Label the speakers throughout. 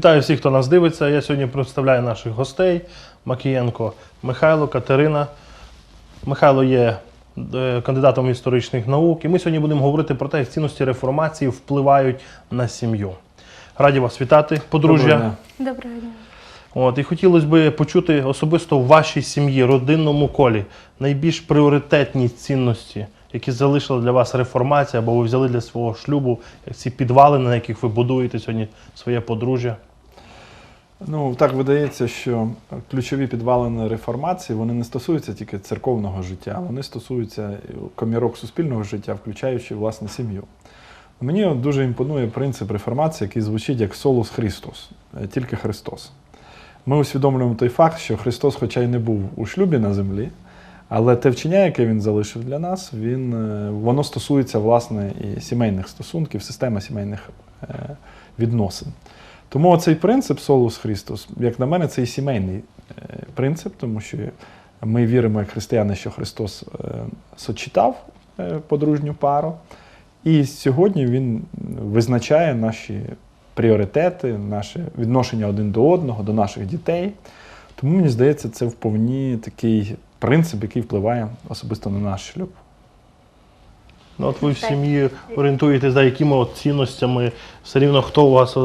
Speaker 1: Вітаю всіх, хто нас дивиться. Я сьогодні представляю наших гостей Макієнко Михайло, Катерина. Михайло є е, кандидатом історичних наук, і ми сьогодні будемо говорити про те, як цінності реформації впливають на сім'ю. Раді вас вітати, подружжя.
Speaker 2: Доброго дня.
Speaker 1: От, і хотілося б почути особисто в вашій сім'ї, родинному колі, найбільш пріоритетні цінності, які залишила для вас реформація, або ви взяли для свого шлюбу, ці підвалини, на яких ви будуєте сьогодні своє подружжя.
Speaker 2: Ну, так видається, що ключові підвалини реформації вони не стосуються тільки церковного життя, вони стосуються комірок суспільного життя, включаючи власне сім'ю. Мені дуже імпонує принцип реформації, який звучить як солус Христос, е, тільки Христос. Ми усвідомлюємо той факт, що Христос, хоча й не був у шлюбі на землі, але те вчення, яке він залишив для нас, він, е, воно стосується власне і сімейних стосунків, системи сімейних е, відносин. Тому цей принцип Солус Христос, як на мене, це і сімейний е, принцип, тому що ми віримо, як християни, що Христос е, сочетав е, подружню пару. І сьогодні він визначає наші пріоритети, наше відношення один до одного, до наших дітей. Тому мені здається, це вповні такий принцип, який впливає особисто на наш шлюб.
Speaker 1: Ну, от ви в сім'ї орієнтуєтесь, за якими от цінностями, все рівно хто у вас е,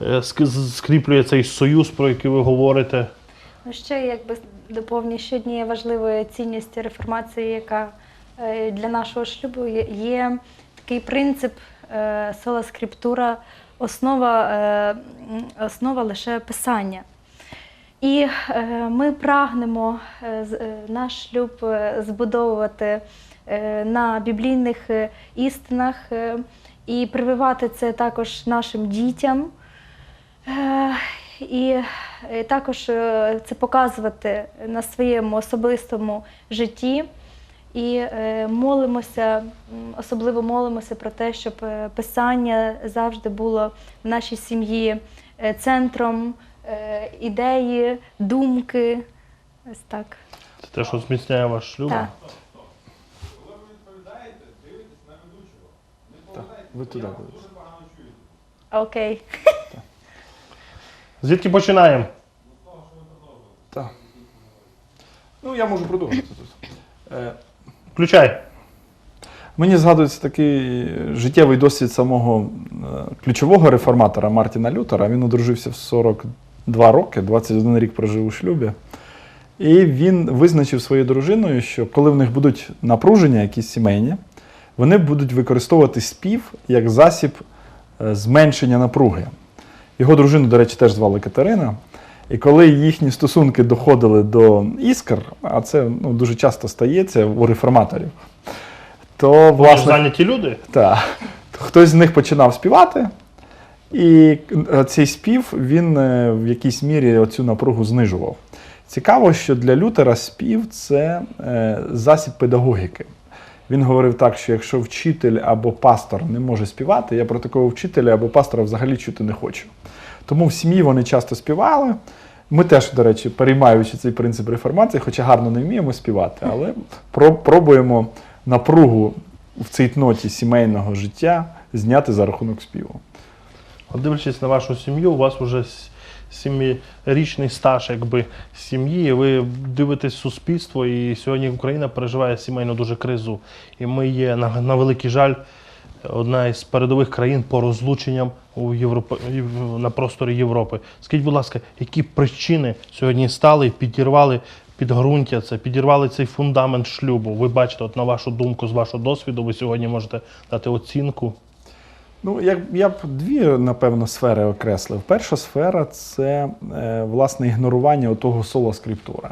Speaker 1: ск- скріплює цей союз, про який ви говорите.
Speaker 3: Ну, ще якби доповню, що однією важливою цінністю реформації, яка е, для нашого шлюбу є, є такий принцип сола скриптура, основа, е, м, основа лише писання. І е, ми прагнемо е, з- е, наш шлюб е, збудовувати е, на біблійних е, істинах е, і прививати це також нашим дітям. Е, І е, також е, це показувати на своєму особистому житті. І е, молимося, особливо молимося про те, щоб е, писання завжди було в нашій сім'ї е, центром е, ідеї, думки. Ось так.
Speaker 1: Це те, що зміцняє ваш шлюб.
Speaker 3: Так.
Speaker 2: Ви туди дивитесь.
Speaker 3: Окей.
Speaker 1: Звідки починаємо?
Speaker 2: Так. Ну, я можу продовжити тут. Е,
Speaker 1: Включай.
Speaker 2: Мені згадується такий життєвий досвід самого е, ключового реформатора Мартіна Лютера. Він одружився в 42 роки, 21 рік прожив у шлюбі. І він визначив своєю дружиною, що коли в них будуть напруження, якісь сімейні, вони будуть використовувати спів як засіб е, зменшення напруги. Його дружину, до речі, теж звали Катерина. І коли їхні стосунки доходили до іскр, а це ну, дуже часто стається у реформаторів, то
Speaker 1: Власне. Зайняті люди.
Speaker 2: та, хтось з них починав співати, і е, цей спів він е, в якійсь мірі оцю напругу знижував. Цікаво, що для Лютера спів це засіб педагогіки. Він говорив так, що якщо вчитель або пастор не може співати, я про такого вчителя або пастора взагалі чути не хочу. Тому в сім'ї вони часто співали. Ми теж, до речі, переймаючи цей принцип реформації, хоча гарно не вміємо співати, але про- пробуємо напругу в цій ноті сімейного життя зняти за рахунок співу.
Speaker 1: От дивлячись на вашу сім'ю, у вас вже сімирічний стаж якби сім'ї. Ви дивитесь суспільство, і сьогодні Україна переживає сімейну дуже кризу. І ми є на, на великий жаль одна із передових країн по розлученням у Європи, Єв- на просторі Європи. Скажіть, будь ласка, які причини сьогодні стали і підірвали підґрунтя це, підірвали цей фундамент шлюбу? Ви бачите, от на вашу думку, з вашого досвіду, ви сьогодні можете дати оцінку.
Speaker 2: Ну, я, я б дві, напевно, сфери окреслив. Перша сфера це е, власне ігнорування того соло скриптура.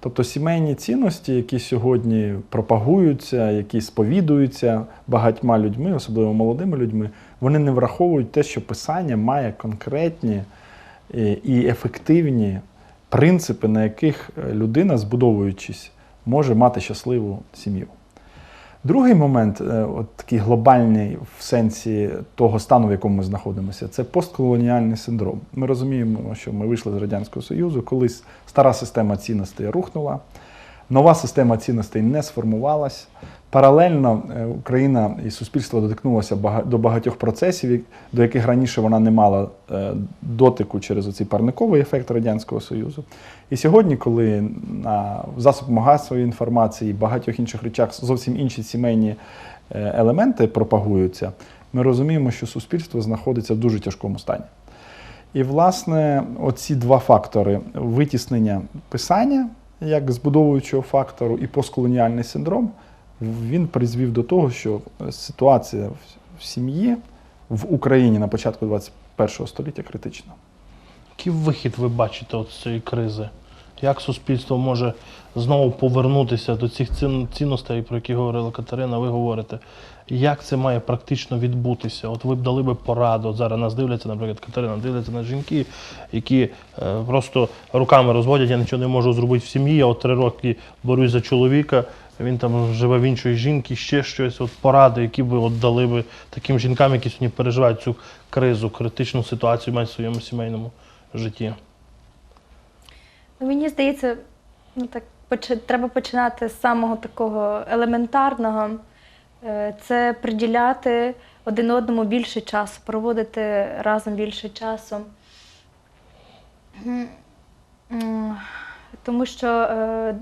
Speaker 2: Тобто сімейні цінності, які сьогодні пропагуються, які сповідуються багатьма людьми, особливо молодими людьми, вони не враховують те, що писання має конкретні е, і ефективні принципи, на яких е, людина, збудовуючись, може мати щасливу сім'ю. Другий момент, е, от такий глобальний в сенсі того стану, в якому ми знаходимося, це постколоніальний синдром. Ми розуміємо, що ми вийшли з Радянського Союзу, колись стара система цінностей рухнула. Нова система цінностей не сформувалась. Паралельно е, Україна і суспільство доткнулося бага- до багатьох процесів, до яких раніше вона не мала е, дотику через оцей парниковий ефект Радянського Союзу. І сьогодні, коли на засобах масової інформації і багатьох інших речах зовсім інші сімейні е, елементи пропагуються, ми розуміємо, що суспільство знаходиться в дуже тяжкому стані. І, власне, оці два фактори витіснення писання як збудовуючого фактору і постколоніальний синдром, він призвів до того, що ситуація в- сім'ї в Україні на початку 21 століття критична.
Speaker 1: Який вихід ви бачите з цієї кризи? Як суспільство може знову повернутися до цих цінностей, про які говорила Катерина, ви говорите? Як це має практично відбутися? От ви б дали би пораду. Зараз нас дивляться, наприклад, Катерина дивляться на жінки, які е, просто руками розводять, я нічого не можу зробити в сім'ї, я от три роки борюсь за чоловіка, він там живе в іншої жінки, ще щось. От поради, які ви от дали би таким жінкам, які сьогодні переживають цю кризу, критичну ситуацію мають в своєму сімейному житті.
Speaker 3: Мені здається, ну так треба починати з самого такого елементарного. Е, Це приділяти один одному більше часу, проводити разом більше часу. Тому що е,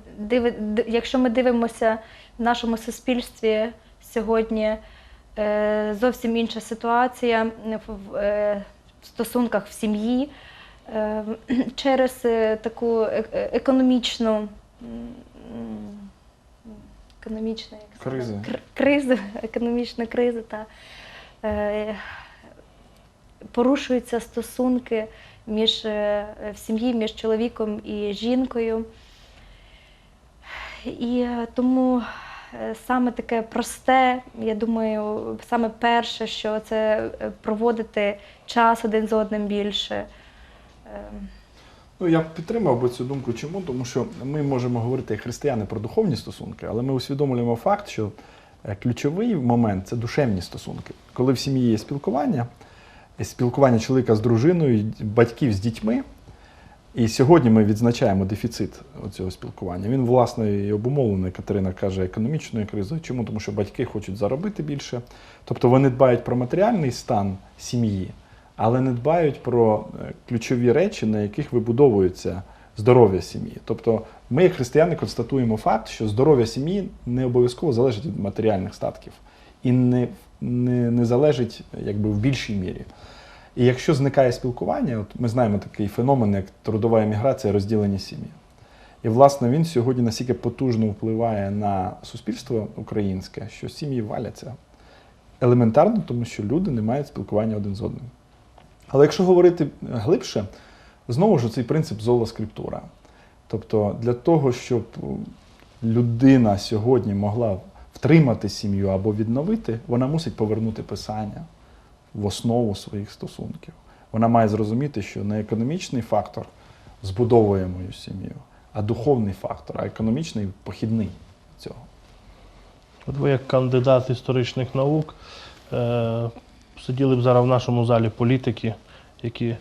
Speaker 3: якщо ми дивимося в нашому суспільстві сьогодні, е, зовсім інша ситуація в- стосунках в сім'ї через е, таку е- е- економічну економічну як
Speaker 2: Кризи.
Speaker 3: кризу, економічну кризу та е, порушуються стосунки між е, в сім'ї, між чоловіком і жінкою. І е, тому е, саме таке просте, я думаю, саме перше, що це е, проводити час один з одним більше. Ем,
Speaker 2: Ну, я б підтримав би цю думку. Чому? Тому що ми можемо говорити як християни про духовні стосунки, але ми усвідомлюємо факт, що е, ключовий момент це душевні стосунки. Коли в сім'ї є спілкування, спілкування чоловіка з дружиною, батьків з дітьми. І сьогодні ми відзначаємо дефіцит цього спілкування. Він, власне, і обумовлений, Катерина каже, економічною кризою. Чому? Тому що батьки хочуть заробити більше. Тобто вони дбають про матеріальний стан сім'ї, але не дбають про е, ключові речі, на яких вибудовується здоров'я сім'ї. Тобто ми, як християни, констатуємо факт, що здоров'я сім'ї не обов'язково залежить від матеріальних статків і не, не, не залежить якби, в більшій мірі. І якщо зникає спілкування, от ми знаємо такий феномен, як трудова еміграція, розділені сім'ї. І, власне, він сьогодні настільки потужно впливає на суспільство українське, що сім'ї валяться. Елементарно, тому що люди не мають спілкування один з одним. Але якщо говорити глибше, знову ж цей принцип зола скриптура. Тобто для того, щоб людина сьогодні могла втримати сім'ю або відновити, вона мусить повернути писання в основу своїх стосунків. Вона має зрозуміти, що не економічний фактор збудовує мою сім'ю, а духовний фактор, а економічний похідний цього.
Speaker 1: От ви як кандидат історичних наук е, сиділи б зараз в нашому залі політики, які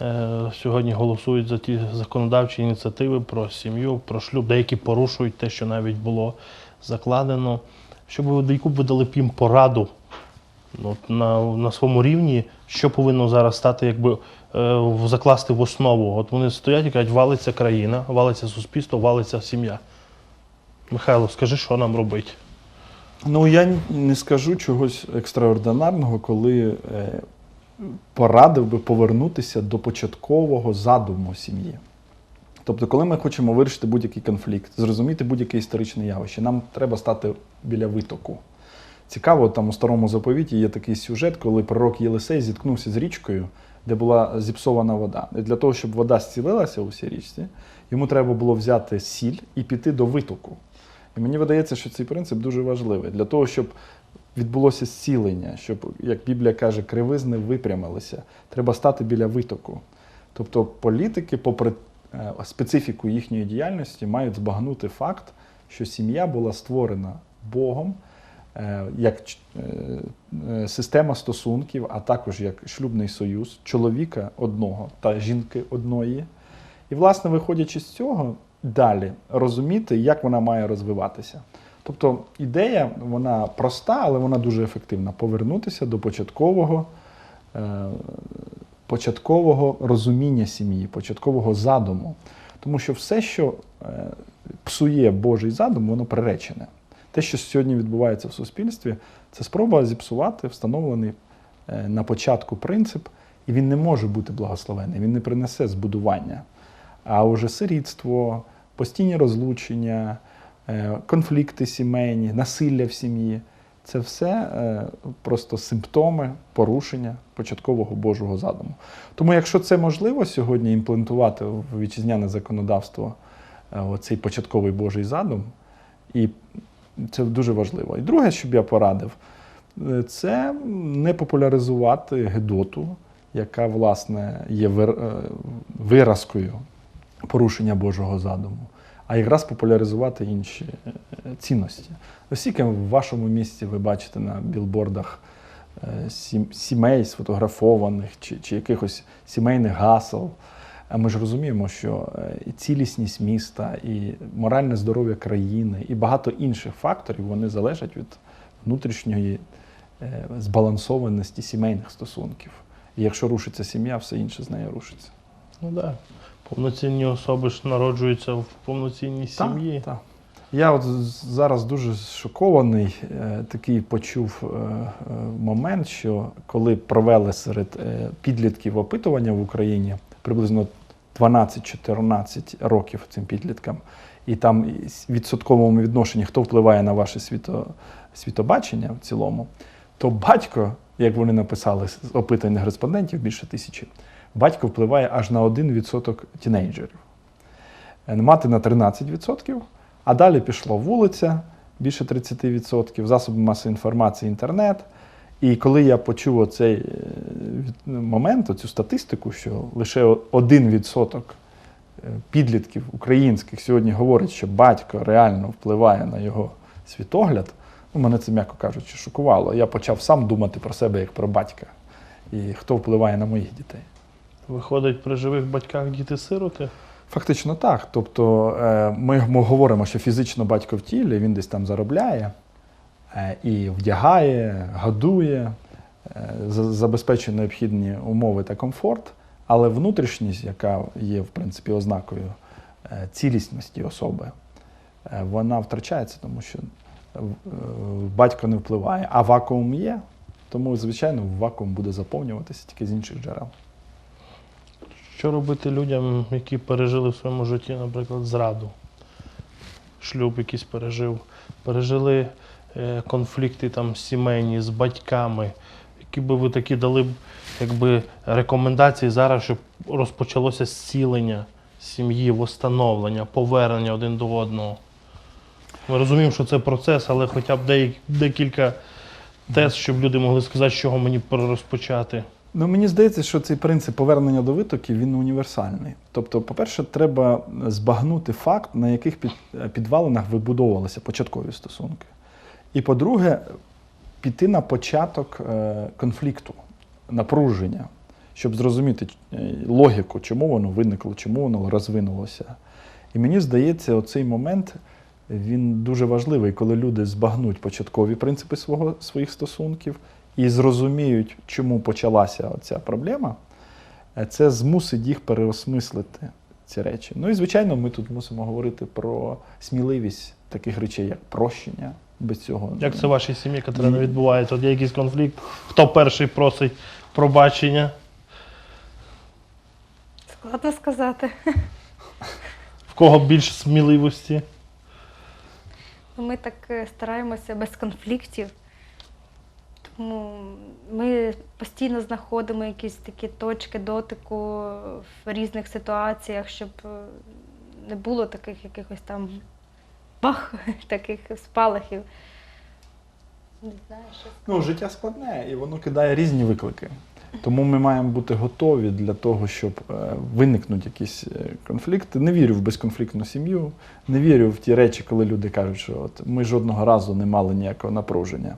Speaker 1: е, сьогодні голосують за ті законодавчі ініціативи про сім'ю, про шлюб, деякі порушують те, що навіть було закладено. Щоб яку ви дали б їм пораду ну, от на, на своєму рівні, що повинно зараз стати, якби е, закласти в основу. От вони стоять і кажуть, валиться країна, валиться суспільство, валиться сім'я. Михайло, скажи, що нам робити?
Speaker 2: Ну, я не скажу чогось екстраординарного, коли е, порадив би повернутися до початкового задуму сім'ї. Тобто, коли ми хочемо вирішити будь-який конфлікт, зрозуміти будь-яке історичне явище, нам треба стати біля витоку. Цікаво, там у старому заповіті є такий сюжет, коли пророк Єлисей зіткнувся з річкою, де була зіпсована вода. І для того, щоб вода зцілилася у цій річці, йому треба було взяти сіль і піти до витоку. І мені видається, що цей принцип дуже важливий для того, щоб відбулося зцілення, щоб, як Біблія каже, кривизни випрямилися. Треба стати біля витоку. Тобто політики, попри е, специфіку їхньої діяльності, мають збагнути факт, що сім'я була створена Богом е, як е, система стосунків, а також як шлюбний союз чоловіка одного та жінки одної. І, власне, виходячи з цього, далі розуміти, як вона має розвиватися. Тобто ідея, вона проста, але вона дуже ефективна. Повернутися до початкового, е, початкового розуміння сім'ї, початкового задуму. Тому що все, що е, псує Божий задум, воно приречене. Те, що сьогодні відбувається в суспільстві, це спроба зіпсувати встановлений е, на початку принцип, і він не може бути благословений, він не принесе збудування. А уже сирітство, постійні розлучення, е, конфлікти сімейні, насилля в сім'ї це все е, просто симптоми порушення початкового Божого задуму. Тому, якщо це можливо сьогодні імплементувати в вітчизняне законодавство е, оцей початковий Божий задум, і це дуже важливо. І друге, що б я порадив, це не популяризувати Гедоту, яка, власне, є вир- виразкою порушення Божого задуму, а якраз популяризувати інші е, цінності. Оскільки в вашому місті ви бачите на білбордах е, сімей сфотографованих чи, чи якихось сімейних гасел. А ми ж розуміємо, що е, і цілісність міста, і моральне здоров'я країни, і багато інших факторів вони залежать від внутрішньої збалансованості сімейних стосунків. І якщо рушиться сім'я, все інше з нею рушиться.
Speaker 1: Ну так. Да. Повноцінні особи ж народжуються в повноцінній сім'ї.
Speaker 2: Так. Я от зараз дуже шокований. е, Такий почув е, е, момент, що коли провели серед е, підлітків опитування в Україні приблизно 12-14 років цим підліткам, і там в відсотковому відношенні хто впливає на ваше світо, світобачення в цілому, то батько, як вони написали з опитаних респондентів, більше тисячі, батько впливає аж на 1% тінейджерів. Е, мати на 13%, а далі пішло вулиця більше 30%, засоби масової інформації, інтернет. І коли я почув оцей е, момент, цю статистику, що лише 1% е, підлітків українських сьогодні говорить, що батько реально впливає на його світогляд, ну, мене це, м'яко кажучи, шокувало. Я почав сам думати про себе як про батька. І хто впливає на моїх дітей.
Speaker 1: Виходить, при живих батьках діти-сироти.
Speaker 2: Фактично так. Тобто е, ми ми говоримо, що фізично батько в тілі, він десь там заробляє е, і вдягає, годує, е, забезпечує необхідні умови та комфорт, але внутрішність, яка є в принципі ознакою цілісності особи, вона втрачається, тому що батько не впливає, а вакуум є. Тому, звичайно, вакуум буде заповнюватися тільки з інших джерел.
Speaker 1: Що робити людям, які пережили в своєму житті, наприклад, зраду? Шлюб якийсь пережив, пережили е, конфлікти там сімейні з батьками. Які би ви такі дали якби, рекомендації зараз, щоб розпочалося зцілення сім'ї, восстановлення, повернення один до одного? Ми розуміємо, що це процес, але хоча б декілька тест, щоб люди могли сказати, з чого мені розпочати.
Speaker 2: Ну, мені здається, що цей принцип повернення до витоків він універсальний. Тобто, по-перше, треба збагнути факт, на яких під, підвалинах вибудовувалися початкові стосунки. І по-друге, піти на початок е, конфлікту, напруження, щоб зрозуміти е, логіку, чому воно виникло, чому воно розвинулося. І мені здається, оцей момент він дуже важливий, коли люди збагнуть початкові принципи свого, своїх стосунків і зрозуміють, чому почалася ця проблема, е, це змусить їх переосмислити ці речі. Ну і звичайно, ми тут мусимо говорити про сміливість таких речей, як прощення. Без цього
Speaker 1: Як це в вашій сім'ї, Катерина, відбувається? От є якийсь конфлікт, хто перший просить пробачення?
Speaker 3: Складно сказати.
Speaker 1: В кого більш сміливості?
Speaker 3: Ми так е, стараємося без конфліктів. Тому ми постійно знаходимо якісь такі точки дотику в різних ситуаціях, щоб е, не було таких якихось там бах, таких спалахів. Не знаю, що
Speaker 2: Ну, життя складне, і воно кидає різні виклики. Тому ми маємо бути готові для того, щоб е, виникнуть якісь е, конфлікти. Не вірю в безконфліктну сім'ю, не вірю в ті речі, коли люди кажуть, що от ми жодного разу не мали ніякого напруження.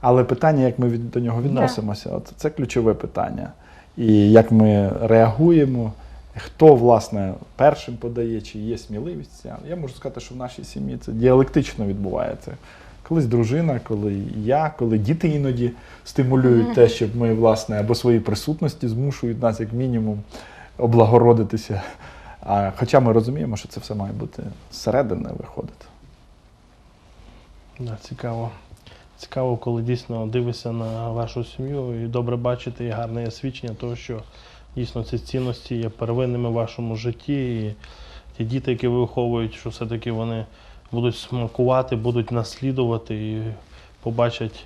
Speaker 2: Але питання, як ми від, до нього відносимося, от це ключове питання. І як ми реагуємо, Хто, власне, першим подає, чи є сміливість. Я можу сказати, що в нашій сім'ї це діалектично відбувається. Колись дружина, коли я, коли діти іноді стимулюють те, щоб ми, власне, або свої присутності змушують нас, як мінімум, облагородитися. А, хоча ми розуміємо, що це все має бути зсередини виходити.
Speaker 1: Да, цікаво. Цікаво, коли дійсно дивишся на вашу сім'ю і добре бачити і гарне свідчення того, що дійсно ці цінності є первинними в вашому житті. І ті діти, які ви виховують, що все-таки вони будуть смакувати, будуть наслідувати і побачать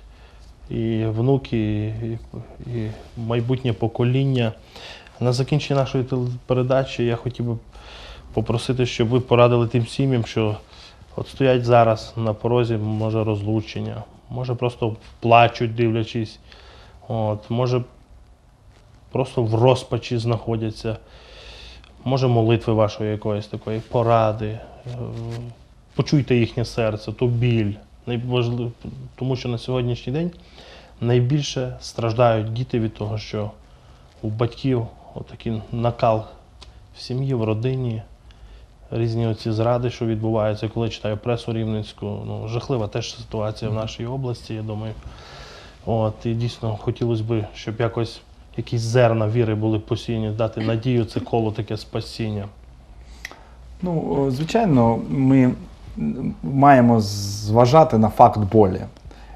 Speaker 1: і внуки, і, і майбутнє покоління. На закінчення нашої телепередачі я хотів би попросити, щоб ви порадили тим сім'ям, що От стоять зараз на порозі, може розлучення, може просто плачуть, дивлячись, от, може просто в розпачі знаходяться, може молитви вашої якоїсь такої поради. е, Почуйте їхнє серце, ту біль. Тому що на сьогоднішній день найбільше страждають діти від того, що у батьків отакий накал в сім'ї, в родині різні оці зради, що відбуваються, коли читаю пресу рівненську. Ну, жахлива теж ситуація в нашій області, я думаю. От, і дійсно хотілося б, щоб якось якісь зерна віри були посіяні, дати надію, це коло таке спасіння.
Speaker 2: Ну, звичайно, ми маємо зважати на факт болі,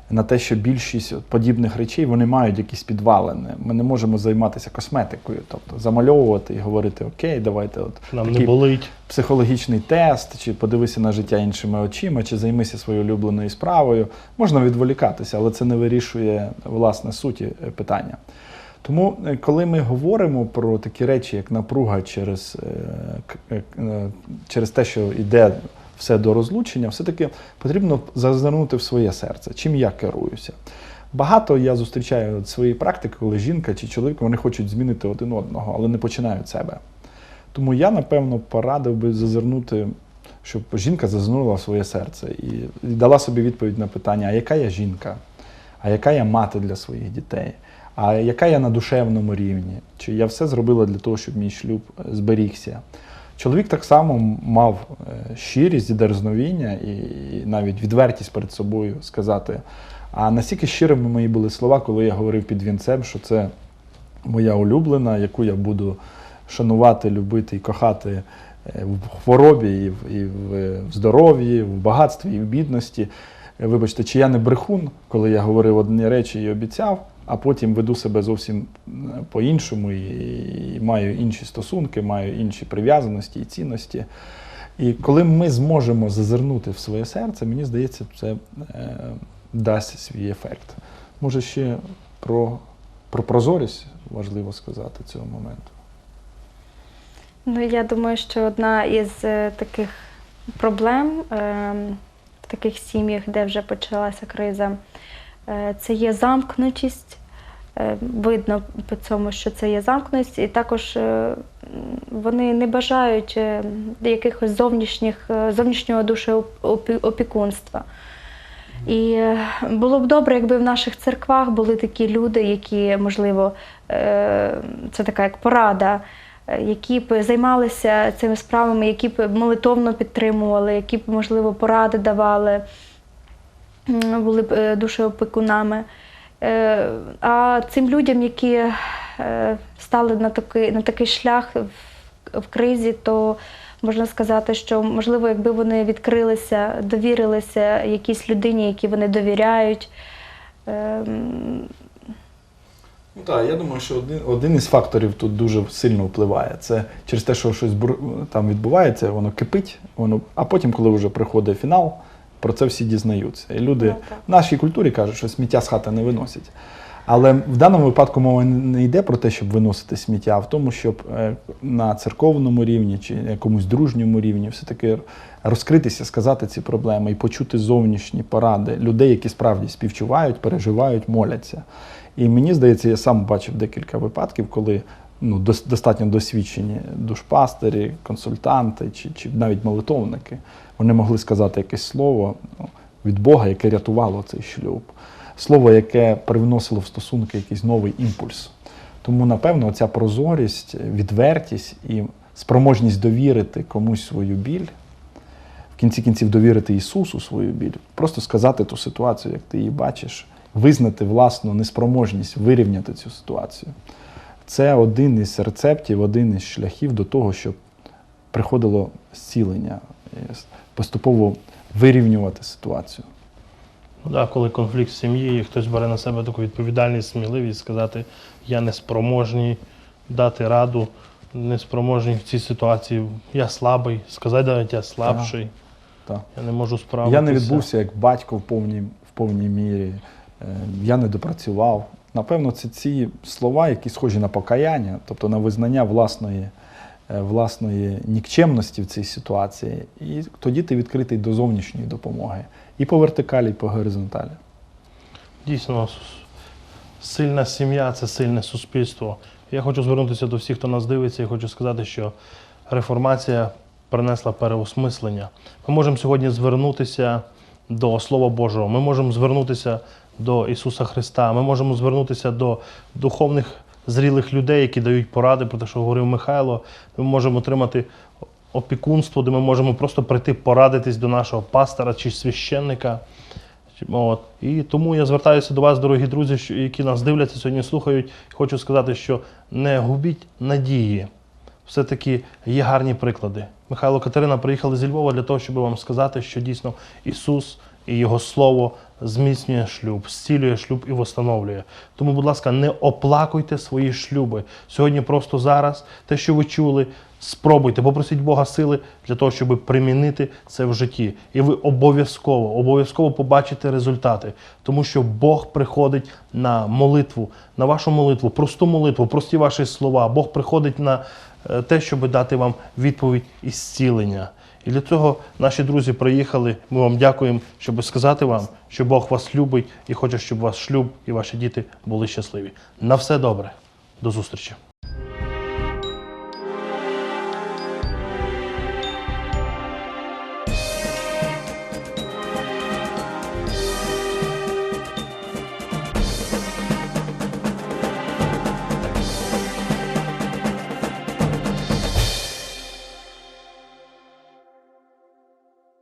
Speaker 2: на те, що більшість подібних речей вони мають якісь підвалини. Ми не можемо займатися косметикою, тобто замальовувати і говорити Окей, давайте от
Speaker 1: Нам не болить.
Speaker 2: психологічний тест, чи подивися на життя іншими очима, чи займися своєю улюбленою справою. Можна відволікатися, але це не вирішує власне суті е, питання. Тому, е, коли ми говоримо про такі речі, як напруга через, е, через те, що йде все до розлучення, все-таки потрібно зазирнути в своє серце, чим я керуюся. Багато я зустрічаю своєї практики, коли жінка чи чоловік вони хочуть змінити один одного, але не починають себе. Тому я, напевно, порадив би зазирнути, щоб жінка зазирнула в своє серце і, і дала собі відповідь на питання: а яка я жінка? А яка я мати для своїх дітей? А яка я на душевному рівні? Чи я все зробила для того, щоб мій шлюб е, зберігся? Чоловік так само мав е, щирість і дерзновіння, і, навіть відвертість перед собою сказати. А настільки щирими мої були слова, коли я говорив під вінцем, що це моя улюблена, яку я буду шанувати, любити і кохати е, в хворобі, і в, і в в здоров'ї, в багатстві, і в бідності. Е, Вибачте, чи я не брехун, коли я говорив одні речі і обіцяв, а потім веду себе зовсім е, по-іншому і, і маю інші стосунки, маю інші прив'язаності і цінності. І коли ми зможемо зазирнути в своє серце, мені здається, це е, дасть свій ефект. Може, ще про, про прозорість важливо сказати цього моменту.
Speaker 3: Ну, я думаю, що одна із е, таких проблем е, в таких сім'ях, де вже почалася криза, це є замкнутість. Е, Видно по цьому, що це є замкнутість, і також е, вони не бажають е, якихось зовнішніх, е, зовнішнього душеопікунства. І е, було б добре, якби в наших церквах були такі люди, які, можливо, е, це така як порада, е, які б займалися цими справами, які б молитовно підтримували, які б, можливо, поради давали, були б е, душеопікунами. Е, А цим людям, які е, стали на такий, на такий шлях в, кризі, то можна сказати, що можливо, якби вони відкрилися, довірилися якійсь людині, якій вони довіряють. ем,
Speaker 2: Ну так, я думаю, що один, один із факторів тут дуже сильно впливає. Це через те, що щось там відбувається, воно кипить, воно, а потім, коли вже приходить фінал, про це всі дізнаються. І люди
Speaker 3: Ну,
Speaker 2: в нашій культурі кажуть, що сміття з хати не виносять. Але в даному випадку мова не йде про те, щоб виносити сміття, а в тому, щоб е, на церковному рівні чи якомусь дружньому рівні все-таки розкритися, сказати ці проблеми і почути зовнішні поради людей, які справді співчувають, переживають, моляться. І мені здається, я сам бачив декілька випадків, коли ну, дос- достатньо досвідчені душпастері, консультанти чи, чи навіть молитовники, вони могли сказати якесь слово ну, від Бога, яке рятувало цей шлюб, слово, яке привносило в стосунки якийсь новий імпульс. Тому, напевно, ця прозорість, відвертість і спроможність довірити комусь свою біль, в кінці кінців довірити Ісусу свою біль, просто сказати ту ситуацію, як ти її бачиш, визнати власну неспроможність вирівняти цю ситуацію. Це один із рецептів, один із шляхів до того, щоб приходило зцілення, е, поступово вирівнювати ситуацію.
Speaker 1: Ну, да, коли конфлікт в сім'ї, і хтось бере на себе таку відповідальність, сміливість сказати, я неспроможний дати раду, неспроможний в цій ситуації, я слабий, сказати навіть я слабший,
Speaker 2: Так.
Speaker 1: я не можу справитися.
Speaker 2: Я не відбувся як батько в повній, в повній мірі, е, я не допрацював. Напевно, це ці слова, які схожі на покаяння, тобто на визнання власної, е, власної нікчемності в цій ситуації. І тоді ти відкритий до зовнішньої допомоги. І по вертикалі, і по горизонталі.
Speaker 1: Дійсно, сильна сім'я це сильне суспільство. Я хочу звернутися до всіх, хто нас дивиться, і хочу сказати, що реформація принесла переосмислення. Ми можемо сьогодні звернутися до Слова Божого, ми можемо звернутися до Ісуса Христа, ми можемо звернутися до духовних зрілих людей, які дають поради про те, що говорив Михайло. Ми можемо отримати опікунство, де ми можемо просто прийти порадитись до нашого пастора чи священника. От. І тому я звертаюся до вас, дорогі друзі, що- які нас дивляться сьогодні, слухають. Хочу сказати, що не губіть надії. Все-таки є гарні приклади. Михайло Катерина приїхали зі Львова для того, щоб вам сказати, що дійсно Ісус і Його Слово зміцнює шлюб, зцілює шлюб і встановлює. Тому, будь ласка, не оплакуйте свої шлюби. Сьогодні просто зараз те, що ви чули, спробуйте, попросіть Бога сили для того, щоб примінити це в житті. І ви обов'язково, обов'язково побачите результати, тому що Бог приходить на молитву, на вашу молитву, просту молитву, прості ваші слова. Бог приходить на е, те, щоб дати вам відповідь і зцілення. І для цього наші друзі приїхали. Ми вам дякуємо, щоб сказати вам, що Бог вас любить і хоче, щоб ваш шлюб і ваші діти були щасливі. На все добре. До зустрічі.